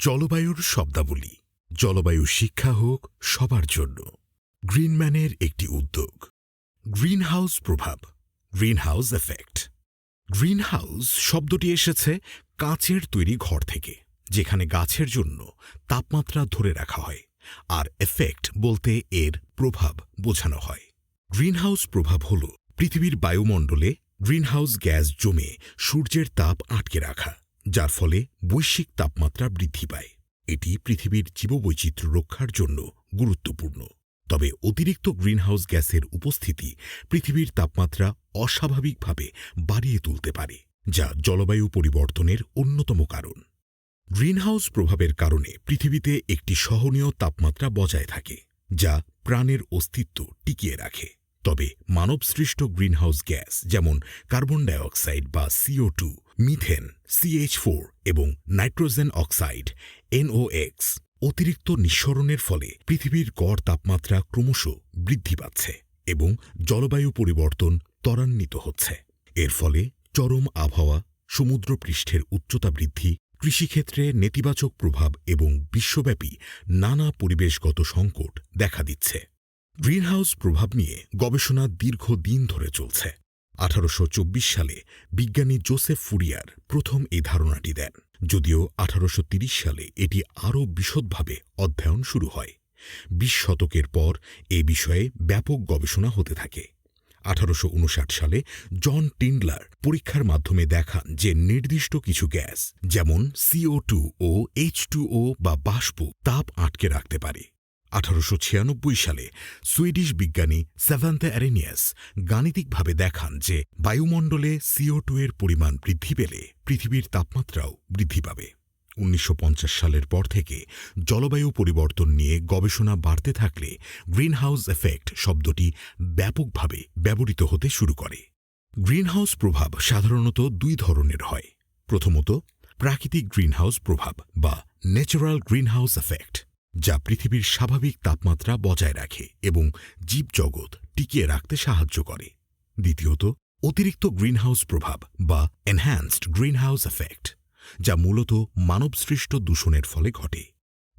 জলবায়ুর শব্দাবলী। জলবায়ু শিক্ষা হোক সবার জন্য। গ্রিনম্যানের একটি উদ্যোগ। গ্রিনহাউস প্রভাব। Greenhouse effect. গ্রিনহাউস শব্দটি এসেছে কাঁচের তৈরি ঘর থেকে, যেখানে গাছের জন্য তাপমাত্রা ধরে রাখা হয়, আর এফেক্ট বলতে এর প্রভাব বোঝানো হয়। গ্রিনহাউস প্রভাব হল পৃথিবীর বায়ুমণ্ডলে গ্রিনহাউস গ্যাস জমে সূর্যের তাপ আটকে রাখা। যার ফলে বৈশ্বিক তাপমাত্রা বৃদ্ধি পায়। এটি পৃথিবীর জীববৈচিত্র্য রক্ষার জন্য গুরুত্বপূর্ণ। তবে অতিরিক্ত গ্রিনহাউস গ্যাসের উপস্থিতি পৃথিবীর তাপমাত্রা অস্বাভাবিকভাবে বাড়িয়ে তুলতে পারে, যা জলবায়ু পরিবর্তনের অন্যতম কারণ। গ্রিনহাউস প্রভাবের কারণে পৃথিবীতে একটি সহনীয় তাপমাত্রা বজায় থাকে, যা প্রাণের অস্তিত্ব টিকিয়ে রাখে। তবে মানবসৃষ্ট গ্রিনহাউস গ্যাস, যেমন কার্বন ডাইঅক্সাইড বা C O two methane C H four এবং nitrogen oxide N O X অতিরিক্ত নিঃসরণের ফলে পৃথিবীর গড় তাপমাত্রা ক্রমশ বৃদ্ধি পাচ্ছে এবং জলবায়ু পরিবর্তন ত্বরান্বিত হচ্ছে। এর ফলে চরম আবহাওয়া, সমুদ্রপৃষ্ঠের উচ্চতা বৃদ্ধি, কৃষিক্ষেত্রে নেতিবাচক প্রভাব এবং বিশ্বব্যাপী নানা পরিবেশগত সংকট দেখা দিচ্ছে। গ্রিনহাউস প্রভাব নিয়ে গবেষণা দীর্ঘদিন ধরে চলছে। আঠারোশো চব্বিশ সালে বিজ্ঞানী জোসেফ ফুরিয়ার প্রথম এই ধারণাটি দেন। যদিও আঠারোশো সালে এটি আরও বিশদভাবে অধ্যয়ন শুরু হয়। বিশ শতকের পর এ বিষয়ে ব্যাপক গবেষণা হতে থাকে। আঠারোশ উনষাট সালে জন টিন্ডলার পরীক্ষার মাধ্যমে দেখান যে নির্দিষ্ট কিছু গ্যাস, যেমন সিও টু ও এইচ টু বা বাষ্প, তাপ আটকে রাখতে পারে। আঠারোশো ছিয়ানব্বই সালে সুইডিশ বিজ্ঞানী স্যাভান্তে অ্যারেনিয়াস গাণিতিকভাবে দেখান যে বায়ুমণ্ডলে সিও টু এর পরিমাণ বৃদ্ধি পেলে পৃথিবীর তাপমাত্রাও বৃদ্ধি পাবে। উনিশশো পঞ্চাশ সালের পর থেকে জলবায়ু পরিবর্তন নিয়ে গবেষণা বাড়তে থাকলে গ্রিনহাউস এফেক্ট শব্দটি ব্যাপকভাবে ব্যবহৃত হতে শুরু করে। গ্রিনহাউস প্রভাব সাধারণত দুই ধরনের হয়। প্রথমত প্রাকৃতিক গ্রিনহাউস প্রভাব বা ন্যাচারাল গ্রিনহাউস এফেক্ট। যা পৃথিবীর স্বাভাবিক তাপমাত্রা বজায় রাখে এবং জীবজগৎ টিকিয়ে রাখতে সাহায্য করে। দ্বিতীয়ত, অতিরিক্ত গ্রিনহাউস প্রভাব বা এনহ্যান্সড গ্রিনহাউস এফেক্ট যা মূলত মানবসৃষ্ট দূষণের ফলে ঘটে।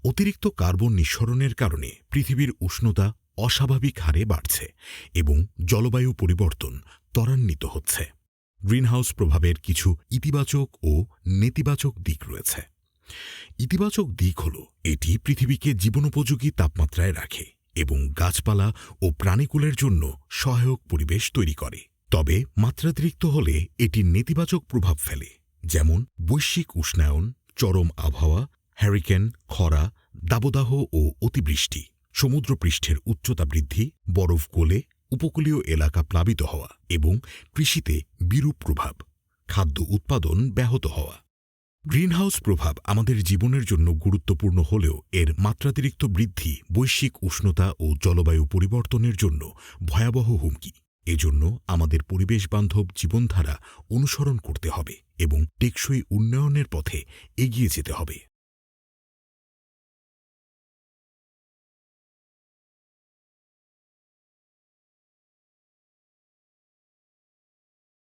অতিরিক্ত কার্বন নিঃসরণের কারণে পৃথিবীর উষ্ণতা অস্বাভাবিক হারে বাড়ছে এবং জলবায়ু পরিবর্তন ত্বরান্বিত হচ্ছে। গ্রিনহাউস প্রভাবের কিছু ইতিবাচক ও নেতিবাচক দিক রয়েছে। ইতিবাচক দিক হল, এটি পৃথিবীকে জীবনোপযোগী তাপমাত্রায় রাখে এবং গাছপালা ও প্রাণীকুলের জন্য সহায়ক পরিবেশ তৈরি করে। তবে মাত্রাতিরিক্ত হলে এটি নেতিবাচক প্রভাব ফেলে, যেমন বৈশ্বিক উষ্ণায়ন, চরম আবহাওয়া হ্যারিকেন খরা, দাবদাহ ও অতিবৃষ্টি, সমুদ্রপৃষ্ঠের উচ্চতা বৃদ্ধি, বরফ গলে উপকূলীয় এলাকা প্লাবিত হওয়া এবং কৃষিতে বিরূপ প্রভাব, খাদ্য উৎপাদন ব্যাহত হওয়া। গ্রিনহাউস প্রভাব আমাদের জীবনের জন্য গুরুত্বপূর্ণ হলেও এর মাত্রাতিরিক্ত বৃদ্ধি বৈশ্বিক উষ্ণতা ও জলবায়ু পরিবর্তনের জন্য ভয়াবহ হুমকি। এজন্য আমাদের পরিবেশ বান্ধব জীবনধারা অনুসরণ করতে হবে এবং টেকসই উন্নয়নের পথে এগিয়ে যেতে হবে।